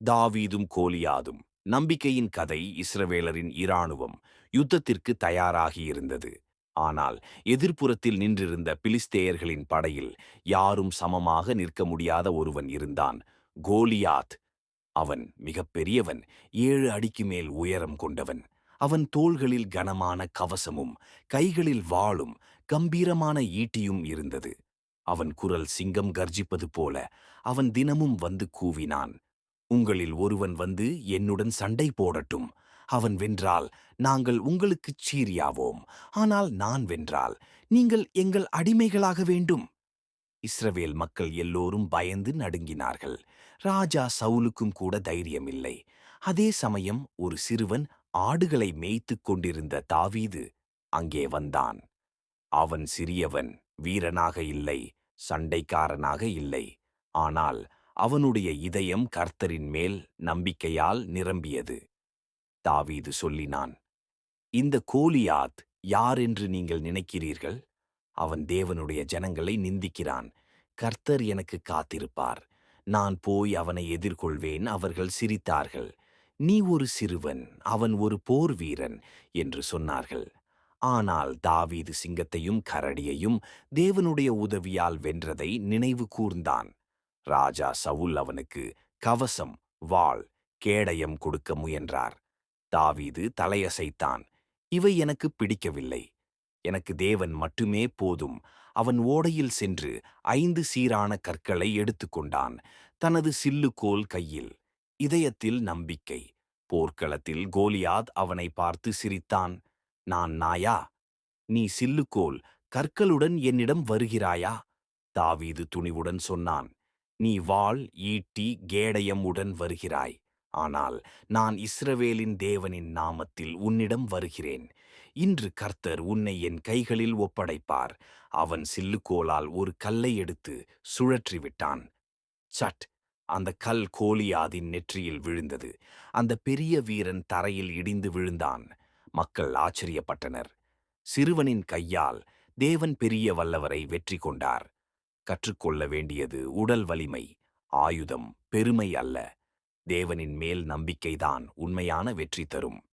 தாவீதும் கோலியாதும் நம்பிக்கையின் கதை இஸ்ரவேலரின் இராணுவம் யுத்தத்திற்கு தயாராகியிருந்தது ஆனால் எதிர்ப்புறத்தில் நின்றிருந்த பிலிஸ்தேயர்களின் படையில் யாரும் சமமாக நிற்க முடியாத ஒருவன் இருந்தான். கோலியாத். அவன் மிகப்பெரியவன் ஏழு அடிக்கு மேல் உயரம் கொண்டவன். அவன் தோள்களில் கனமான கவசமும் கைகளில் வாளும் கம்பீரமான ஈட்டியும் இருந்தது. அவன் குரல் சிங்கம் கர்ஜிப்பது போல அவன் தினமும் வந்து கூவினான். உங்களில் ஒருவன் வந்து என்னுடன் சண்டை போடட்டும். அவன் வென்றால் நாங்கள் உங்களுக்குச் சீரியாவோம். ஆனால் நான் வென்றால் நீங்கள் எங்கள் அடிமைகளாக வேண்டும். இஸ்ரவேல் மக்கள் எல்லோரும் பயந்து நடுங்கினார்கள். ராஜா சவுலுக்கும் கூட தைரியமில்லை. அதே சமயம் ஒரு சிறுவன் ஆடுகளை மேய்த்துக் கொண்டிருந்த தாவீது அங்கே வந்தான். அவன் சிறியவன் வீரனாக இல்லை சண்டைக்காரனாக இல்லை. ஆனால் அவனுடைய இதயம் கர்த்தரின் மேல் நம்பிக்கையால் நிரம்பியது. தாவீது சொல்லினான் இந்த கோலியாத் யார் என்று நீங்கள் நினைக்கிறீர்கள்? அவன் தேவனுடைய ஜனங்களை நிந்திக்கிறான். கர்த்தர் எனக்கு காத்திருப்பார். நான் போய் அவனை எதிர்கொள்வேன். அவர்கள் சிரித்தார்கள். நீ ஒரு சிறுவன் அவன் ஒரு போர் வீரன் என்று சொன்னார்கள். ஆனால் தாவீது சிங்கத்தையும் கரடியையும் தேவனுடைய உதவியால் வென்றதை நினைவு கூர்ந்தான். ராஜா சவுல் அவனுக்கு கவசம் வாள் கேடயம் கொடுக்க முயன்றார். தாவீது தலையசைத்தான் இவை எனக்கு பிடிக்கவில்லை. எனக்கு தேவன் மட்டுமே போதும். அவன் ஓடையில் சென்று ஐந்து சீரான கற்களை எடுத்துக்கொண்டான். தனது சில்லுகோல் கையில் இதயத்தில் நம்பிக்கை. போர்க்களத்தில் கோலியாத் அவனை பார்த்து சிரித்தான் நான் நாயா? நீ சில்லுகோல் கற்களுடன் என்னிடம் வருகிறாயா? தாவீது துணிவுடன் சொன்னான் நீ வாள் ஈட்டி கேடயம் உடன் வருகிறாய். ஆனால் நான் இஸ்ரவேலின் தேவனின் நாமத்தில் உன்னிடம் வருகிறேன். இன்று கர்த்தர் உன்னை என் கைகளில் ஒப்படைப்பார். அவன் சில்லுகோலால் ஒரு கல்லை எடுத்து சுழற்றி விட்டான் சட்! அந்த கல் கோலியாதின் நெற்றியில் விழுந்தது. அந்த பெரிய வீரன் தரையில் இடிந்து விழுந்தான். மக்கள் ஆச்சரியப்பட்டனர். சிறுவனின் கையால் தேவன் பெரிய வல்லவரை வெற்றி கொண்டார். கற்றுக்கொள்ள வேண்டியது உடல் வலிமை ஆயுதம் பெருமை அல்ல. தேவனின் மேல் நம்பிக்கைதான் உண்மையான வெற்றி தரும்.